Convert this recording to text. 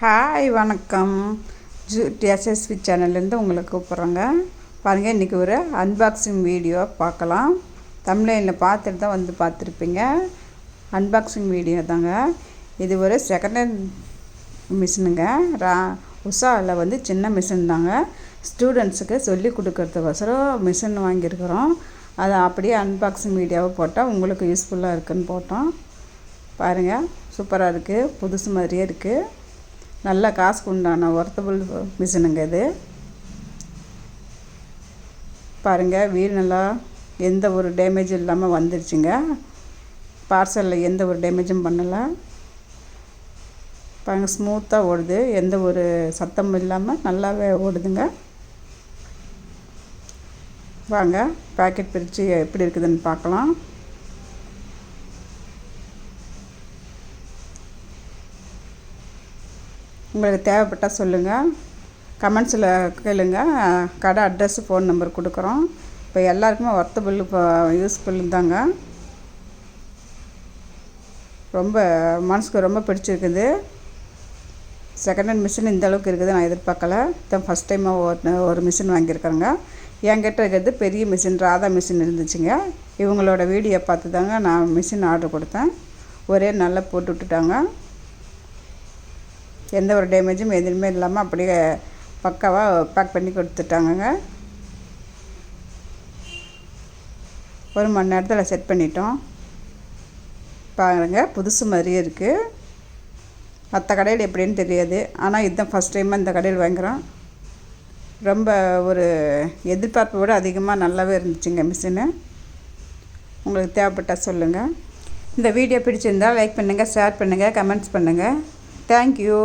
Hi வணக்கம். Zoo எஸ்எஸ்வி சேனல்லேருந்து உங்களை கூப்பிட்றேங்க. பாருங்கள் இன்றைக்கி ஒரு அன்பாக்சிங் வீடியோ பார்க்கலாம். தமிழ்லைனில் பார்த்துட்டு தான் வந்து பார்த்துருப்பீங்க. அன்பாக்சிங் வீடியோ தாங்க. இது ஒரு செகண்ட் ஹேண்ட் மிஷினுங்க ரா உஷாவில் வந்து சின்ன மிஷின் தாங்க. ஸ்டூடெண்ட்ஸுக்கு சொல்லி கொடுக்கறதுக்கோசரம் மிஷின் வாங்கியிருக்கிறோம். அதை அப்படியே அன்பாக்சிங் வீடியோவை போட்டால் உங்களுக்கு யூஸ்ஃபுல்லாக இருக்குன்னு போட்டோம். பாருங்கள் சூப்பராக இருக்குது புதுசு மாதிரியே இருக்குது நல்ல காசுக்கு உண்டான ஒர்த்தபிள் மிஷினுங்க இது. பாருங்கள் வீல் நல்லா எந்த ஒரு டேமேஜும் இல்லாமல் வந்துருச்சுங்க. பார்சலில் எந்த ஒரு டேமேஜும் பண்ணலை. பாருங்கள் ஸ்மூத்தாக ஓடுது. எந்த ஒரு சத்தமும் இல்லாமல் நல்லாவே ஓடுதுங்க. வாங்க பேக்கெட் பிரித்து எப்படி இருக்குதுன்னு பார்க்கலாம். உங்களுக்கு தேவைப்பட்டால் சொல்லுங்கள் கமெண்ட்ஸில் கேளுங்க. கடை அட்ரஸ் ஃபோன் நம்பர் கொடுக்குறோம். இப்போ எல்லாருக்குமே ஒர்த்தபுள் இப்போ யூஸ்ஃபுல் தாங்க. ரொம்ப மனசுக்கு ரொம்ப பிடிச்சிருக்குது. செகண்ட் ஹேண்ட் மிஷின் இந்த அளவுக்கு இருக்குது நான் எதிர்பார்க்கல. இதான் ஃபஸ்ட் டைமாக ஒரு ஒரு மிஷின் வாங்கியிருக்கிறேங்க என்கிட்ட இருக்கிறது பெரிய மிஷின் ராதா மிஷின் இருந்துச்சுங்க. இவங்களோட வீடியோ பார்த்து தாங்க நான் மிஷின் ஆர்டர் கொடுத்தேன். ஒரே நல்லா போட்டு விட்டுட்டாங்க. எந்த ஒரு டேமேஜும் எதுவுமே இல்லாமல் அப்படியே பக்காவாக பேக் பண்ணி கொடுத்துட்டாங்கங்க. ஒரு மணி நேரத்தில் செட் பண்ணிட்டோம். பாருங்கள் புதுசு மாதிரியே இருக்குது மற்ற கடையில் எப்படின்னு தெரியாது. ஆனால் இதுதான் ஃபஸ்ட் டைமாக இந்த கடையில் வாங்குகிறோம் ரொம்ப ஒரு எதிர்பார்ப்பை விட அதிகமாக நல்லாவே இருந்துச்சுங்க மிஷினு. உங்களுக்கு தேவைப்பட்டால் சொல்லுங்கள் இந்த வீடியோ பிடிச்சிருந்தால் லைக் பண்ணுங்கள் ஷேர் பண்ணுங்கள் கமெண்ட்ஸ் பண்ணுங்கள் தேங்க்யூ